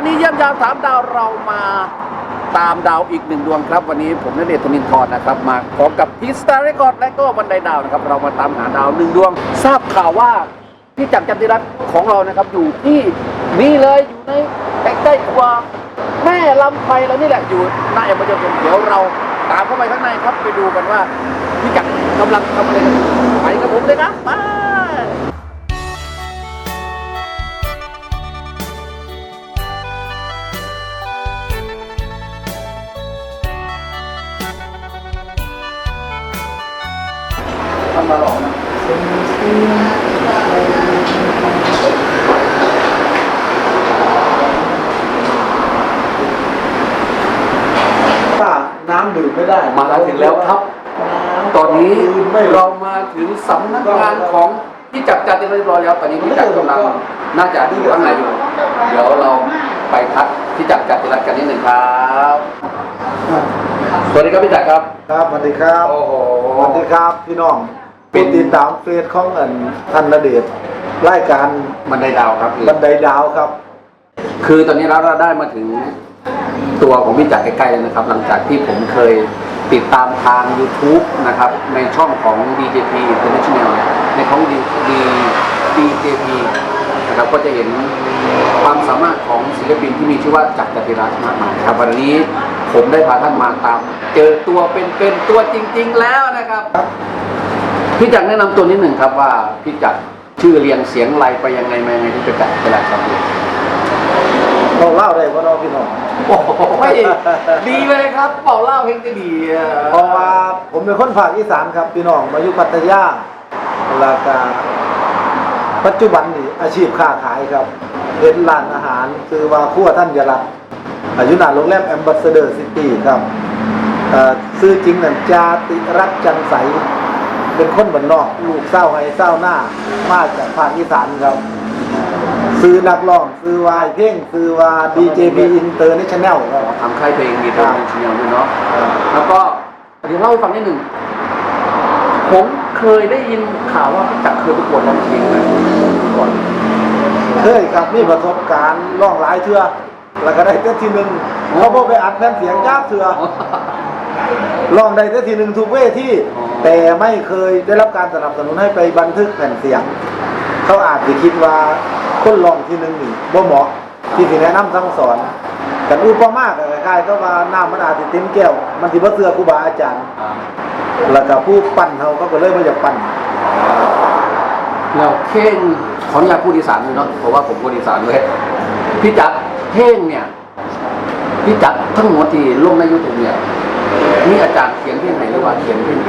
วันนี้เยี่ยมยามสามดาวเรามาตามดาวอีกหนึ่งดวงครับ วันนี้ผมนเดชน์ธนินทร์นะครับ มาพร้อมกับพีสตาร์เรคอร์ดและก็บันไดดาวนะครับ เรามาตามหาดาวหนึ่งดวง ทราบข่าวว่าพี่จักรจันติรัตน์ของเรานะครับ อยู่ที่นี่เลยอยู่ในใกล้ๆกับแม่ลำไพเรานี่แหละอยู่หน้าเอ็มบจนเดี๋ยวเราตามเข้าไปข้างในครับไปดูกันว่าพี่จักรกำลังทำอะไรอยู่ไปกับผมเลยนะไป มาหลอกนะถ้าน้ำดื่มไม่ได้มาถึงแล้วครับ ตอนนี้เรามาถึงสำนักงานของพี่จักรจันทร์เรียบร้อยแล้วตอนนี้พี่จักรกำลังน่าจะอยู่ข้างในอยู่ เดี๋ยวเราไปทักพี่จักรจันทร์กันนิดหนึ่งครับสวัสดีครับพี่จักรครับ ครับสวัสดีครับโอ้โหสวัสดีครับพี่น้อง เป็เป็นนติดตามเฟซของอันท่านนเดชน์รายการมันไดดาวครับคือบันไดดาวครับ คือตอนนี้เราได้มาถึงตัวของพี่จักรใกล้ๆแล้วนะครับ หลังจากที่ผมเคยติดตามทาง YouTube นะครับ ในช่องของ DJP International ในของ D D DJP นะครับก็จะเห็นความสามารถของศิลปินที่มีชื่อว่าจักรจันติรัตน์มากมายครับวันนี้ผมได้พาท่านมาตาม เจอตัวเป็นๆตัวจริง ๆ แล้วนะครับ พี่จักรแนะนำตัวนิดหนึ่งครับว่าพี่จักรชื่อเรียงเสียงไรไปยังไงมายังไงที่เป็นจักรจันติรัตน์ครับเราเล่าได้ว่าเราพี่น้องโอ้โหดีเลยครับเป่าเล่าเพลงจะดีอะเพราะว่าผมเป็นคนภาคอีสานครับพี่น้องมาอยู่พัทยาแล้วก็ปัจจุบันนี่อาชีพค้าขายครับเป็นร้านอาหารคือว่าครัวท่านยรัตน์อายุหนาโรงแรมแอมบาสเดอร์ซิตี้ครับเอ่อซื้อจริงนั่นจาติรัตน์จันใส เป็นคนบ้านนอก ลูกเศร้าไห้เศร้าหน้า มาจากภาคอีสานครับ ซื้อนักร้องซื้อวายเพ่งซื้อว่า DJB International ครับ ทำค่ายเพลงมีเพลงชินเนียด้วยเนาะ แล้วก็เดี๋ยวเล่าให้ฟังนิดหนึ่ง ผมเคยได้ยินข่าวว่าพี่จักรเคยประกวดร้องเพลงไหมก่อนเคยครับมีประสบการณ์ร้องหลายเทื่อแล้วก็ได้แต่ทีหนึ่งเขาบอกไปอัดแผ่นเสียงยากเทื่อร้องได้แต่ทีหนึ่งทุกเวที แต่ไม่เคยได้รับการสนับสนุนให้ไปบันทึกแผ่นเสียง เขาอาจจะคิดว่าคนร้องทีหนึ่งนี่บ่เหมาะที่สิแนะนำสั่งสอนกันอุปมาก็คล้ายๆก็ว่าน้ำมันอาจจะเต็มแก้ว มันสิบ่เสือครูบาอาจารย์แล้วก็ผู้ปั้นเขาก็เลยมาจากปั้นแล้วเท่งขออนุญาตพูดอีสานเลยเนาะเพราะว่าผมพูดอีสานเลยพี่จักรเท่งเนี่ยพี่จักรทั้งหมดที่ลงในยูทูบเนี่ยมีอาจารย์เขียนเพลงไหนหรือว่าเขียนเพลงไหน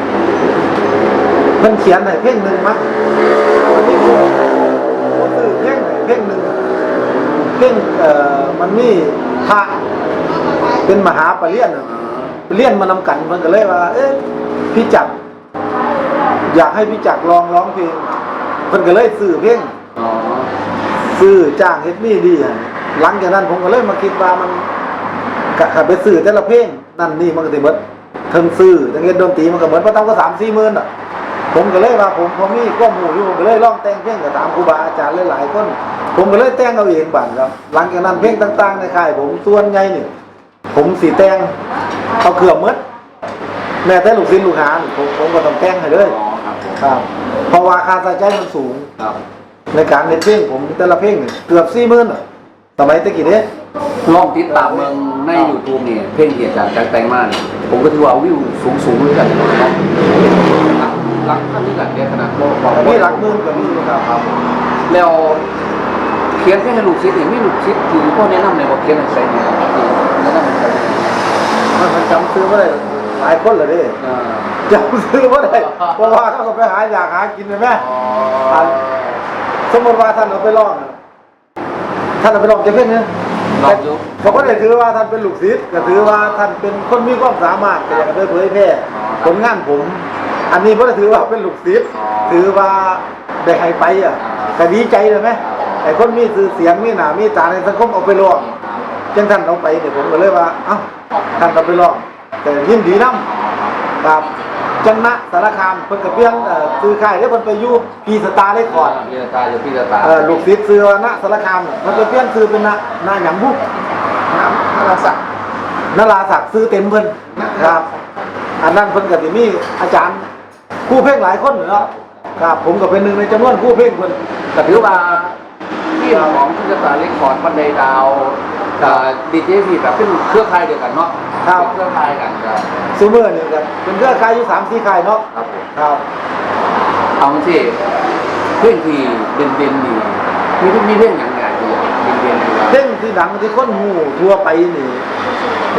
เพิ่นเขียนให้เพลงหนึ่งมั้งอันนี้ผมผมซื้อเพลงให้เพลงหนึ่งเพลงเอ่อมันมีพระเป็นมหาปรริญญาน่ะเรียนมานำกันเพิ่นก็เลยว่า เอ๊ะพี่จักรอยากให้พี่จักรลองร้องเพลงเพิ่นก็เลยซื้อเพลงซื้อจ้างเฮ็ดมี่ดีให้หลังจากนั้นผมก็เลยมาคิดว่ามันกะขับไปซื้อแต่ละเพลงนั่นนี่มันก็สิเบิดเทิงซื้อทั้งเฮ็ดดนตรีมันก็เบิดบ่ต่ำกว่า3-4หมื่นอะ ผมก็เลยว่าผมผมมีข้อมูลอยู่ผมก็เลยลองแต่งเพลงกับตามครูบาอาจารย์หลายๆคน ผมก็เลยแต่งเอาเองบัดครับ หลังจากนั้นเพลงต่างๆในค่ายผมส่วนใหญ่นี่ผมสีแต่งเอาเครื่องหมดแม้แต่ลูกศิษย์ลูกหานี่ผมผมก็ต้องแต่งให้เลยอ๋อครับผมครับ เพราะว่าค่าใช้จ่ายมันสูงครับในการเล่นเพลงผมแต่ละเพลงนี่เกือบสี่หมื่นอะสมัยตะกี้เนี้ลองติดตามเมืองใน YouTube เนี่ยเพลงเกียรติจากจากแตงมาเนี่ยผมก็ถือว่าวิวสูงสูงด้วยกัน เนาะหลักหลักท่านนี่กันเนี่ยขนาดบอกมีหลักหมื่นกับมีนะครับครับแล้วเขียนเพลงให้ลูกศิษย์เนี่ยไม่ลูกศิษย์คือพ่อแนะนำเลยบอกเขียนให้ใส่เนี่ยแนะนำให้ใส่มันมันจำซื้อไม่ได้หลายคนเลยเด้อ่าจำซื้อไม่ได้เพราะว่าเขาก็ไปหาอยากหากินเลยแม่อ๋อสมมติว่าท่านเอาไปร้องน่ะท่านเอาไปร้องจะเพ่งเนี่ยลองดูเขาก็ได้ถือว่าท่านเป็นลูกศิษย์ก็ถือว่าท่านเป็นคนมีความสามารถก็อยากจะไปเผยแพร่ผลงานผม อันนี้ก็ได้ถือว่าเป็นลูกศิษย์ถือว่าได้ให้ไปอะก็ดีใจเลยไหมไอ้คนมีชื่อเสียงมีหน้ามีตาในสังคมเอาไปร้องจังท่านเอาไปเนี่ยผมก็เลยว่าเอ้าท่านเอาไปร้องแต่ยินดีนํครับจังนะสารคามเพิ่นก็เปลี่ยนเอ่อซื้อค่ายแล้วเพิ่นไปอยู่พีสตาร์ได้ก่อนพี่ตาอยู่พี่ตาเออลูกศิษย์ซื้อว่าณสารคามน่ะเพิ่นไปเปลี่ยนซื้อเป็นณนาหยังบุกน้ำนราศักดิ์นราศักดิ์ซื้อเต็มเพิ่นครับ อันนั้นเพิ่นก็สิมีอาจารย์ ผู้เพ่งหลายคนเนาะครับ ผมก็เป็นหนึ่งในจำนวนผู้เพ่งเพิ่นแต่ถือว่าที่ของพี่ตาเล็กคอร์ดบันไดดาวดีเจพีแบบเป็นเครือข่ายเดียวกันเนาะเป็นเครือข่ายกันครับซูเมอร์นี่ก็เป็นเครือข่ายอยู่3 4ค่ายเนาะครับผมครับเอาสิเพลงที่เด่นเด่นๆนี่มีมีเพลงอย่างไงที่เด่นเด่นๆอยู่แล้วเพ่งที่ดังที่คนฮู้ทั่วไปนี่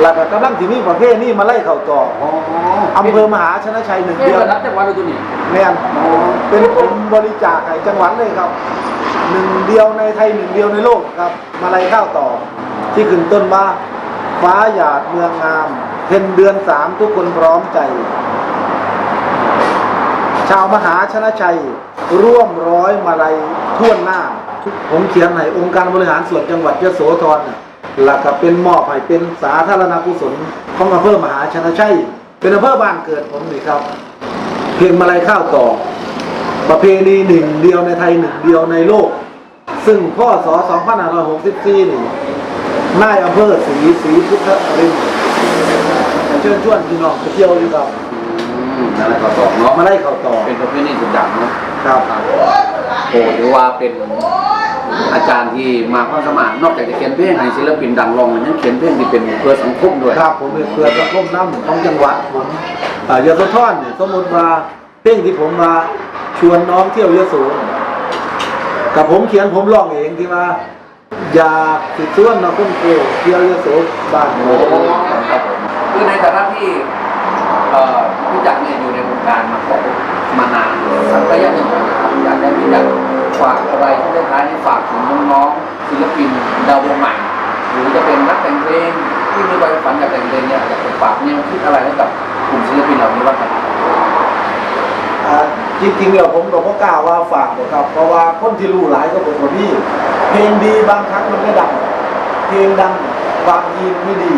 แล้วก็กำลังสิมีประเภทนี้มาไล่เข้าต่ออ๋ออำเภอมหาชนะชัยหนึ่งเพลงเดียวระดับจังหวัดเลยตัวนี้แม่นเป็นผมบริจาคให้จังหวัดเลยครับหนึ่งเดียวในไทยหนึ่งเดียวในโลกครับมาไล่ข้าวต่อ ที่ขึ้นต้นว่า ฟ้าหยาดเมืองงามเพ็ญเดือนสามทุกคนพร้อมใจ ชาวมหาชนะชัย ร่วมร้อยมาลัยท่วนหน้า ผมเขียนให้องค์การบริหารส่วนจังหวัดยโสธรน่ะ หลักกับเป็นมอบให้เป็นสาธารณกุศลของอำเภอมหาชนะชัยเป็นอำเภอบ้านเกิดผมนี่ครับ เพลงมาลัยข้าวต่อ ประเพณีหนึ่งเดียวในไทยหนึ่งเดียวในโลก ซึ่งพ่อสอ2564นี่นายอำเภอศรีศรีพุทธรินทร์เชิญชวนพี่น้องไปเที่ยวอยู่ครับอืมนั่นแหละก็ตอบเนาะมาไล่ข้าวต่อเป็นประเพณีสุดดังเนาะครับโอ้ถือว่าเป็น อาจารย์ที่มาความสามารถนอกจากจะเขียนเพลงให้ศิลปินดังรองแล้วยังเขียนเพลงที่เป็นเพื่อสังคมด้วยครับผมเป็นเครือสังคมน้ำของจังหวัดผมอ่ายโสธรเนี่ยสมมติว่าเพลงที่ผมมาชวนน้องเที่ยวยโสเนี่ยกับผมเขียนผมร้องเองที่ว่าอยากสิชวนน้องคนโกเที่ยวยโสบ้านโอ้โอ้ครับผมคือในฐานะที่เอ่อพี่จักรเนี่ยอยู่ในวงการมาของมานานสักระยะหนึ่งแล้วนะครับอยากได้พี่จักร ฝากอะไรที่ท้ายให้ฝากถึงน้องๆศิลปินดาววงใหม่ หรือจะเป็นนักแต่งเพลงที่มีความฝันอยากแต่งเพลงเนี่ยอยากฝากเนี่ยคิดอะไรให้กับกลุ่มศิลปินเหล่านี้บ้างครับจริงๆแล้วผมก็บ่กล้าว่าฝากหรอกครับเพราะว่าคนที่รู้หลายก็ผมกว่าพี่เพลงดีบางครั้งมันไม่ดังเพลงดังบางทีมันไม่ดี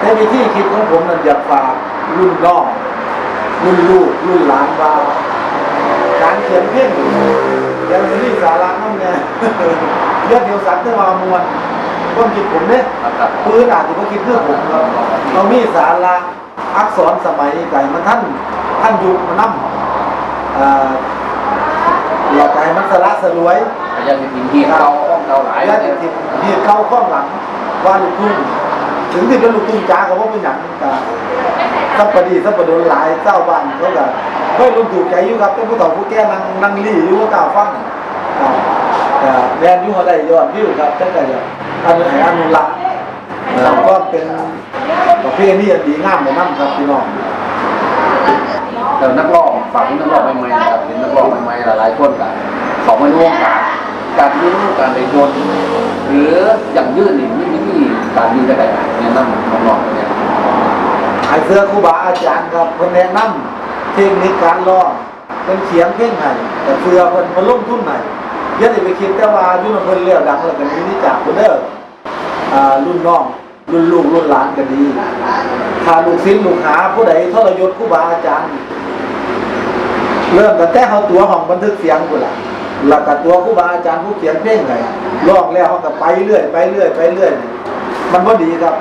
ในวิธีคิดของผมนั้นอยากฝากรุ่นน้องรุ่นลูกรุ่นหลานว่าการเขียนเพลง อยังมีสาระน้ำเนี่ยเรียกเดียวสักเท่ามามวลความคิดผมเนี่ยครับปืนอาจจะคิดเพื่อผมครับเรามีสาระอักษรสมัยไก่มันท่านท่านยุคมันนั่มเราไก่มันสละสลวยพยายามจะทิ้งที่เราห้องเราหลายและจะติดเหตุเข้าข้องหลังว่าลูกทุ่งถึงที่เป็นลูกทุ่งจ้าก็ว่าเป็นอย่างกาสัปดีสัปดนหลายเจ้าบ้านเขาก็ ไม่รู้ถูกใจอยู่ครับเป็นผู้ต่อผู้แก่นั่งนั่งรีอยู่ก็กล่าวฟังครับแต่แดนอยู่อะไรยอดวิวครับแต่ก็อย่างอันนี้อนุรักษ์เราก็เป็นประเพณีอันดีงามในน้ำครับพี่น้องแต่นักร้องฝากนักร้องใหม่ๆนะครับเป็นนักร้องใหม่ๆหลายๆคนกันของไม่รู้วงการการยืนการไปโยนหรืออย่างยืนนี่ไม่มีที่การยืนได้ไหนแนะนำน้องๆเนี่ยไอเสื้อครูบาอาจารย์ครับเพิ่นแนะนำ เทคนิคการร้องเป็นเขียนเพลงให้แต่เสื้อเพิ่นมาลงทุนให้อย่าได้ไปคิดแต่ว่าอยู่นำเพิ่นเลี้ยวดังแล้วก็มีนี่จากเพิ่นเด้ออ่ารุ่นน้องรุ่นลูกรุ่นหลานก็ดีถ้าลูกศิษย์ลูกหาผู้ใดทรยศครูบาอาจารย์เริ่มตั้งแต่เขาตัวห้องบันทึกเสียงพุ่นล่ะแล้วก็ตัวครูบาอาจารย์ผู้เขียนเพลงให้ร้องแล้วเขาก็ไปเรื่อยไปเรื่อยไปเรื่อย มันบ่ดีครับ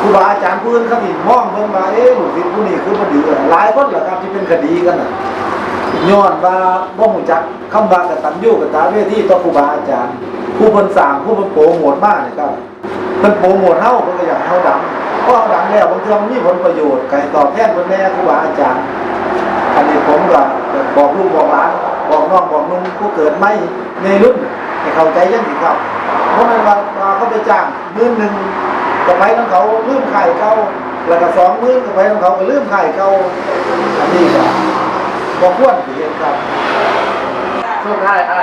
ครูบาอาจารย์ผู้อื่นเขาสิมองเพิ่นว่าเอ๊ะลูกศิษย์ผู้นี้คือบ่ดีหลายคนล่ะครับที่เป็นคดีกันน่ะย้อนว่าบ่ฮู้จักคำว่ากตัญญูกตาเวทีต่อครูบาอาจารย์ ผู้เพิ่นสร้างผู้เพิ่นโปรโมทมาเลยครับเพิ่นโปรโมทเฮาเพิ่นก็อยากให้เฮาดังเพราะเฮาดังแล้วบางเทื่อมันมีผลประโยชน์ไก็ให้ตอบแทนเพิ่นแน่ครูบาอาจารย์อันนี้ผมก็บอกลูกบอกหลานบอกน้องบอกนุ่งผู้เกิดไม่ในรุ่นให้เข้าใจยังนี้ครับเพราะมันว่าว่าเขาไปจ้างมื่นหนึ่ง ก็ไปของเขาลืมไข่เก่าแล้วก็สองมื่นก็ไปของเขาก็ลืมไข่เก่าอันนี้ก็บอกควรสิเห็นครับช่วงท้ายอะไร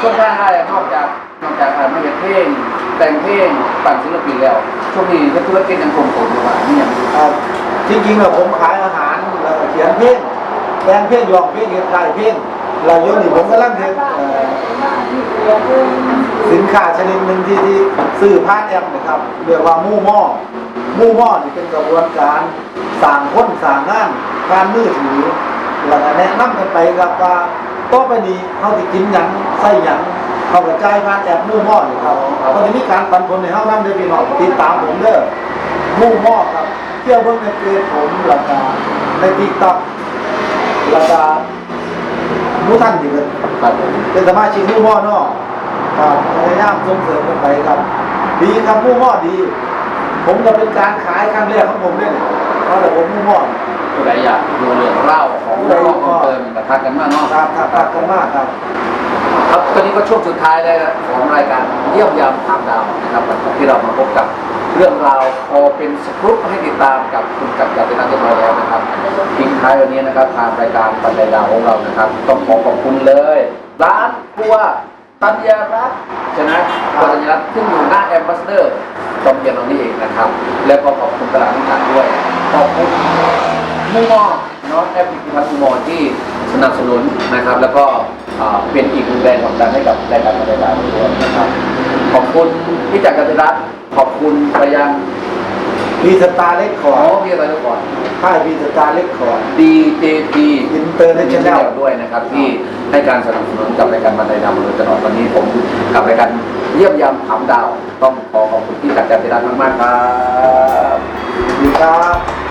ช่วงท้ายอะไรนอกจากนอกจากไม่เห็นเพลงแต่งเพลงปั่นศิลปินแล้วช่วงนี้ก็ธุรกิจยังคงโตอยู่ว่านี่ยังอ่าจริงๆแล้วผมขายอาหารแล้วก็เขียนเพลงแต่งเพลงร้องเพลงเขียนขายเพลงแล้วโยนี่ผมกำลังเห็นเอ่อสิน ค้าชนิดหนึ่งที่ที่ซื้อผ่านแอปนะครับเรียกว่ามู่หม้อมู่ม่อนี่เป็นกระบวนการสร้างคนสร้างงานการมือถือแล้วก็แนะนำกันไปครับว่าต่อไปนี้เขาสิกินหยังใส่หยังเขากระจายมาแอบมู่ม่อนี่ครับเขาจะมีการปันผลในเฮานำเด้อพี่น้องติดตามผมเด้อมู่ม่อครับเที่ยวเบิ่งในเพจผมแล้วก็ใน TikTok แล้วก็หมู่ท่านที่เป็นเป็นสมาชิกมู่ม่อเนาะ ครับพยายามส่งเสริมกันไปครับ ดีครับหมู่ม่อดี ผมก็เป็นการขายครั้งแรกของผมเนี่ยเพราะแต่ผมหมู่ม่อผู้ใดอยากดูเรื่องเล่าของเรื่องเพิ่มเติมกระทักกันมากเนาะครับครับครับกันมากครับ ครับตอนนี้ก็ช่วงสุดท้ายแล้วของรายการเยี่ยมยามถามดาวนะครับที่เรามาพบกับเรื่องราวพอเป็นสครุปให้ติดตามกับคุณจักรจันทร์เป็นนักเรียบร้อยแล้วนะครับทิ้งท้ายวันนี้นะครับทางรายการปัจจัยดาวของเรานะครับ ต้องขอขอบคุณเลย ร้านครัว ตัญญารัตใช่ไหมครัวตัญญารัตน์ซึ่งอยู่หน้าแอมบาสเดอร์จอมเทียนเรานี่เองนะครับ แล้วก็ขอบคุณตลาดน้ำตาลด้วย ขอบคุณมุ่งมอเนาะแอปพลิเคชันมุ่งมอที่สนับสนุนนะครับ แล้วก็เป็นอีกหนึ่งแรงผลักดันให้กับรายการรายการด้วยนะครับ ขอบคุณพี่จักรกัตรัตน์ขอบคุณไปยัง พีสตาร์เล็กขขออพี่อะไรก่อนค่ายพีสตาร์เล็กขอ DJP อินเตอร์เนชั่นแนลด้วยนะครับที่ให้การสนับสนุนกับรายการบันไดดาวมาโดยตลอดวันนี้ผมกับรายการเยี่ยมยามถามดาว ต้องขอขอบคุณพี่จักรกัตรัตน์มากๆครับดีครับ